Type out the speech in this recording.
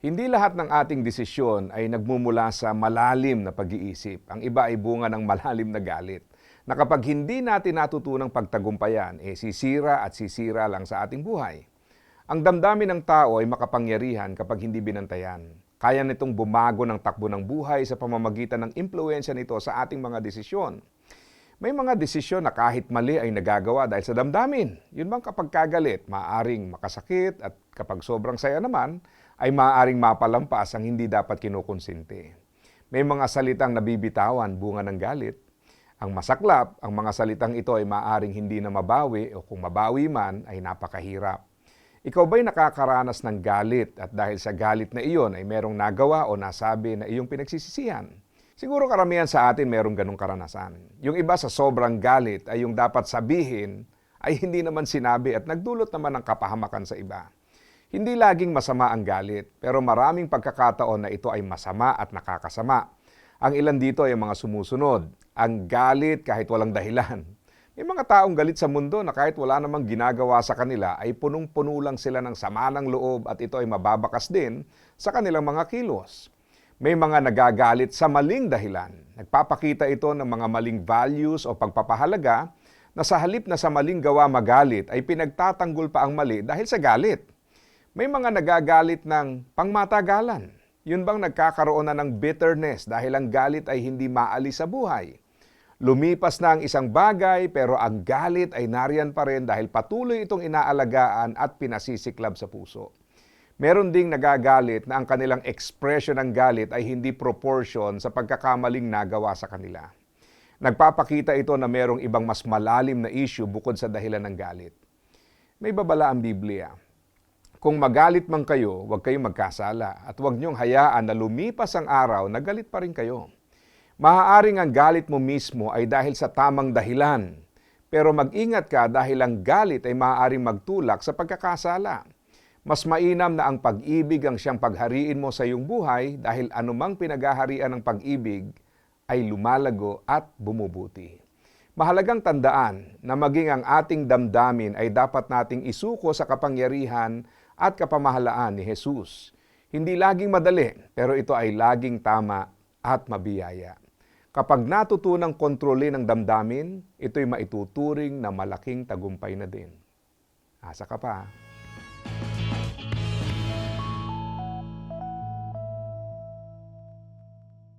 Hindi lahat ng ating desisyon ay nagmumula sa malalim na pag-iisip. Ang iba ay bunga ng malalim na galit. Na kapag hindi natin natutunang pagtagumpayan, eh sisira at sisira lang sa ating buhay. Ang damdamin ng tao ay makapangyarihan kapag hindi binantayan. Kaya nitong bumago ng takbo ng buhay sa pamamagitan ng impluensya nito sa ating mga desisyon. May mga desisyon na kahit mali ay nagagawa dahil sa damdamin. Yun bang kapag kagalit, maaring makasakit at kapag sobrang saya naman, ay maaring mapalampas ang hindi dapat kinukonsinti. May mga salitang nabibitawan bunga ng galit. Ang masaklap, ang mga salitang ito ay maaring hindi na mabawi o kung mabawi man ay napakahirap. Ikaw ba'y nakakaranas ng galit at dahil sa galit na iyon ay merong nagawa o nasabi na iyong pinagsisisihan? Siguro karamihan sa atin merong ganong karanasan. Yung iba sa sobrang galit ay yung dapat sabihin ay hindi naman sinabi at nagdulot naman ng kapahamakan sa iba. Hindi laging masama ang galit, pero maraming pagkakataon na ito ay masama at nakakasama. Ang ilan dito ay mga sumusunod. Ang galit kahit walang dahilan. May mga taong galit sa mundo na kahit wala namang ginagawa sa kanila ay punong-puno lang sila ng sama ng loob at ito ay mababakas din sa kanilang mga kilos. May mga nagagalit sa maling dahilan. Nagpapakita ito ng mga maling values o pagpapahalaga na sa halip na sa maling gawa magalit ay pinagtatanggol pa ang mali dahil sa galit. May mga nagagalit ng pangmatagalan. Yun bang nagkakaroon na ng bitterness dahil ang galit ay hindi maalis sa buhay. Lumipas na ang isang bagay pero ang galit ay nariyan pa rin dahil patuloy itong inaalagaan at pinasisiklab sa puso. Meron ding nagagalit na ang kanilang expression ng galit ay hindi proportion sa pagkakamaling nagawa sa kanila. Nagpapakita ito na merong ibang mas malalim na issue bukod sa dahilan ng galit. May babala ang Biblia. Kung magalit man kayo, huwag kayong magkasala at huwag niyong hayaan na lumipas ang araw na galit pa rin kayo. Maaaring ang galit mo mismo ay dahil sa tamang dahilan, pero mag-ingat ka dahil ang galit ay maaaring magtulak sa pagkakasala. Mas mainam na ang pag-ibig ang siyang paghariin mo sa iyong buhay dahil anumang pinaghaharian ng pag-ibig ay lumalago at bumubuti. Mahalagang tandaan na maging ang ating damdamin ay dapat nating isuko sa kapangyarihan at kapamahalaan ni Jesus. Hindi laging madali, pero ito ay laging tama at mabiyaya. Kapag natutunang kontrolin ang damdamin, ito'y maituturing na malaking tagumpay na din. Asa ka pa?